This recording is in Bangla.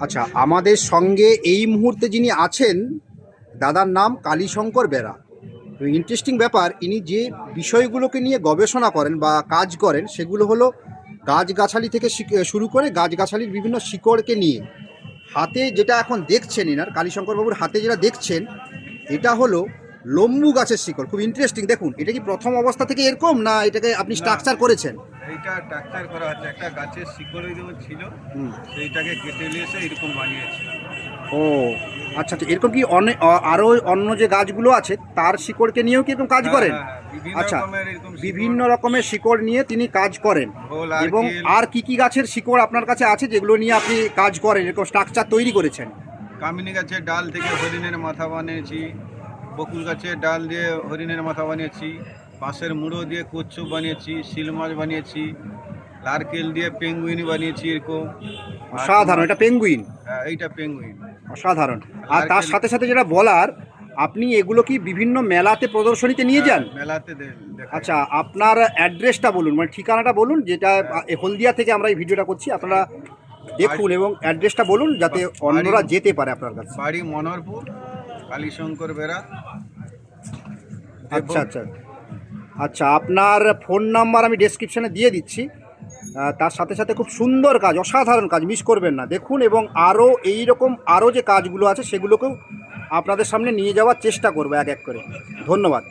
আচ্ছা আমাদের সঙ্গে এই মুহূর্তে যিনি আছেন দাদার নাম কালীশঙ্কর বেরা। তো ইন্টারেস্টিং ব্যাপার ইনি যে বিষয়গুলোকে নিয়ে গবেষণা করেন বা কাজ করেন সেগুলো হলো গাছগাছালি থেকে শুরু করে গাছগাছালির বিভিন্ন শিকড়কে নিয়ে। হাতে যেটা এখন দেখছেন ইনার কালীশঙ্করবাবুর হাতে যেটা দেখছেন এটা হলো লম্বু গাছের শিকড়। খুব ইন্টারেস্টিং দেখুন এটা কি প্রথম অবস্থা থেকে এরকম না এটাকে আপনি স্ট্রাকচার করেছেন? এইটা ট্রাক্টার করা হচ্ছে একটা গাছের শিকড় যেমন ছিল সেইটাকে কেটে নিয়ে এসে এরকম বানিয়েছে। ও আচ্ছা আচ্ছা এরকম কি অনেক আরও অন্য যে গাছগুলো আছে তার শিকড়কে নিয়েও কি এরকম কাজ করেন? হ্যাঁ, হ্যাঁ, আচ্ছা বিভিন্ন রকমের শিকড় নিয়ে তিনি কাজ করেন। এবং আর কি কি গাছের শিকড় আপনার কাছে আছে যেগুলো নিয়ে আপনি কাজ করেন? এরকম স্ট্রাকচার তৈরি করেছেন? কামিনী গাছের ডাল থেকে হরিণের মাথা বানিয়েছি বকুল গাছের ডাল দিয়ে হরিণের মাথা বানিয়েছি। বাঁশের মুড়ো দিয়ে কচ্ছপ বানিয়েছি শিল মাছ বানিয়েছি লারকেল দিয়ে পেঙ্গুইন বানিয়েছি এরকম। অসাধারণ এটা পেঙ্গুইন হ্যাঁ, এইটা পেঙ্গুইন অসাধারণ। আর তার সাথে সাথে যেটা বলার আপনি এগুলো কি বিভিন্ন মেলাতে প্রদর্শনীতে নিয়ে যান? হ্যাঁ, মেলাতে আচ্ছা আপনার অ্যাড্রেসটা বলুন মানে ঠিকানাটা বলুন যেটা হলদিয়া থেকে আমরা এই ভিডিওটা করছি আপনারা দেখুন এবং অ্যাড্রেসটা বলুন যাতে অন্যরা যেতে পারে আপনার কাছে। বাড়ি মনোহরপুর কালীশঙ্কর বেরা আচ্ছা আচ্ছা। আচ্ছা আপনার ফোন নাম্বার আমি ডেসক্রিপশানে দিয়ে দিচ্ছি। তার সাথে সাথে খুব সুন্দর কাজ, অসাধারণ কাজ মিস করবেন না। দেখুন, এবং আরও এই রকম আরও যে কাজগুলো আছে, সেগুলোকেও আপনাদের সামনে নিয়ে যাওয়ার চেষ্টা করব এক এক করে। ধন্যবাদ।